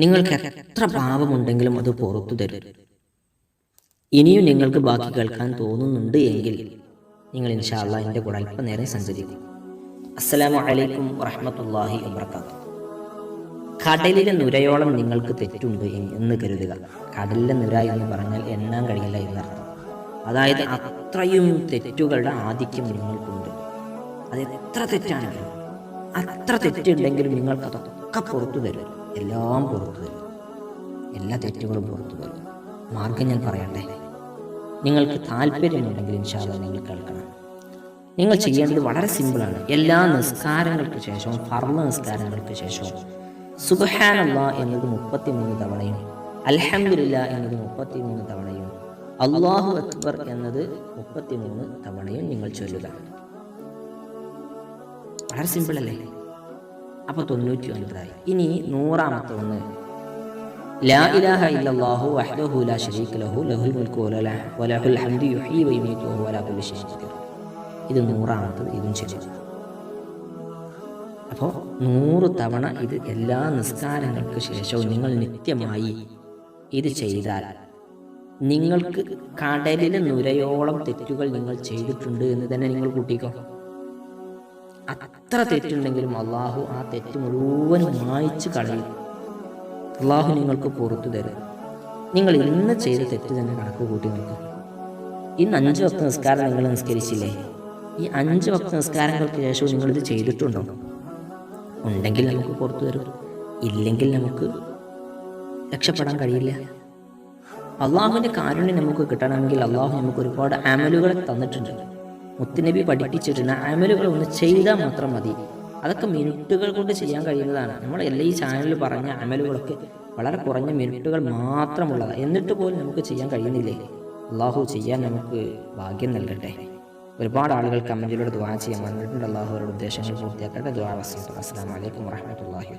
നിങ്ങൾക്ക് എത്ര പാപമുണ്ടെങ്കിലും അത് പുറത്തു തരും. ഇനിയും നിങ്ങൾക്ക് ബാക്കി കേൾക്കാൻ തോന്നുന്നുണ്ട് എങ്കിൽ നിങ്ങൾ ഇൻഷാല്ല എന്റെ കൂടെ അല്പനേരം സഞ്ചരിക്കും. അസ്സലാമു അലൈക്കും വറഹമത്തല്ലാഹി വബർക്കാത്തു കടലിലെ നുരയോളം നിങ്ങൾക്ക് തെറ്റുണ്ട് എന്ന് കരുതുക. കടലിലെ നുര എന്ന് പറഞ്ഞാൽ എണ്ണാൻ കഴിയില്ല എന്നർത്ഥം. അതായത് അത്രയും തെറ്റുകളുടെ ആധിക്യം നിങ്ങൾക്കുണ്ട്. അത് എത്ര തെറ്റാണെങ്കിലും അത്ര തെറ്റുണ്ടെങ്കിലും നിങ്ങൾക്ക് അതൊക്കെ പുറത്തു തരും. എല്ലാം പുറത്തു തരും എല്ലാ തെറ്റുകളും പുറത്തു തരും മാർഗം ഞാൻ പറയട്ടെ? നിങ്ങൾക്ക് താല്പര്യമുണ്ടെങ്കിൽ ഇൻഷാല്ല നിങ്ങൾ കേൾക്കണം. നിങ്ങൾ ചെയ്യേണ്ടത് വളരെ സിമ്പിളാണ് എല്ലാ നിസ്കാരങ്ങൾക്ക് ശേഷവും ഫർമ നിസ്കാരങ്ങൾക്ക് ശേഷവും. സുബഹാനല്ല എന്നത് മുപ്പത്തിമൂന്ന് തവണയും അലഹമില്ല എന്നത് മുപ്പത്തിമൂന്ന് തവണയും അള്ളാഹു അക്ബർ എന്നത് മുപ്പത്തിമൂന്ന് തവണയും നിങ്ങൾ ചൊല്ലുക. വളരെ സിമ്പിൾ അല്ലേ? അപ്പോൾ തൊണ്ണൂറ്റി ഒൻപതായി ഇനി നൂറാമത്തെ ഒന്ന് ലാ ഇലാഹ ഇല്ലല്ലാഹു വഹ്ദഹു ലാ ശരീക ലഹു ലഹുൽ ഹംദു ഇത് നൂറാമത്തത് ഇതും ശരി അപ്പോൾ നൂറ് തവണ ഇത് എല്ലാ നിസ്കാരങ്ങൾക്ക് ശേഷവും നിങ്ങൾ നിത്യമായി ഇത് ചെയ്താൽ നിങ്ങൾക്ക് കടലിന് നുരയോളം തെറ്റുകൾ നിങ്ങൾ ചെയ്തിട്ടുണ്ട് എന്ന് തന്നെ നിങ്ങൾ കൂട്ടിക്കോ. അത്ര തെറ്റുണ്ടെങ്കിലും അള്ളാഹു ആ തെറ്റ് മുഴുവൻ മായ്ച്ചു കളയും. അള്ളാഹു നിങ്ങൾക്ക് പുറത്തു തരും. നിങ്ങൾ ഇന്ന് ചെയ്ത തെറ്റ് തന്നെ കണക്ക് കൂട്ടി നോക്കുക ഇന്ന് അഞ്ച് വക്ത നിസ്കാരം നിങ്ങൾ നിസ്കരിച്ചില്ലേ? ഈ അഞ്ച് വക്ത നിസ്കാരങ്ങൾക്ക് ശേഷം നിങ്ങളിത് ചെയ്തിട്ടുണ്ടോ? ഉണ്ടെങ്കിൽ നമുക്ക് പുറത്തു തരും. ഇല്ലെങ്കിൽ നമുക്ക് രക്ഷപ്പെടാൻ കഴിയില്ല. അള്ളാഹുവിന്റെ കാരുണ്യം നമുക്ക് കിട്ടണമെങ്കിൽ അള്ളാഹു നമുക്ക് ഒരുപാട് അമലുകളെ തന്നിട്ടുണ്ട്. മുത്തുനബി പഠിപ്പിച്ചിട്ടുണ്ട് അമലുകൾ ഒന്ന് ചെയ്താൽ മാത്രം മതി. അതൊക്കെ മിനിറ്റുകൾ കൊണ്ട് ചെയ്യാൻ കഴിയുന്നതാണ്. നമ്മൾ എല്ലാ ഈ ചാനലിൽ പറഞ്ഞ അമലുകളൊക്കെ വളരെ കുറഞ്ഞ മിനിറ്റുകൾ മാത്രമുള്ളതാണ്. എന്നിട്ട് പോലും നമുക്ക് ചെയ്യാൻ കഴിയുന്നില്ലേ? അള്ളാഹു ചെയ്യാൻ നമുക്ക് ഭാഗ്യം നൽകട്ടെ. ഒരുപാട് ആളുകൾ കമന്റിലൂടെ ദ്വാ ചെയ്യാൻ വന്നിട്ടുണ്ട്. അള്ളാഹു അവരുടെ ഉദ്ദേശങ്ങൾ പൂർത്തിയാക്കട്ടെ. ദ്വാ വസ്ലം അസ്സാം വലൈക്കും വാഹമത്തല്ലാഹി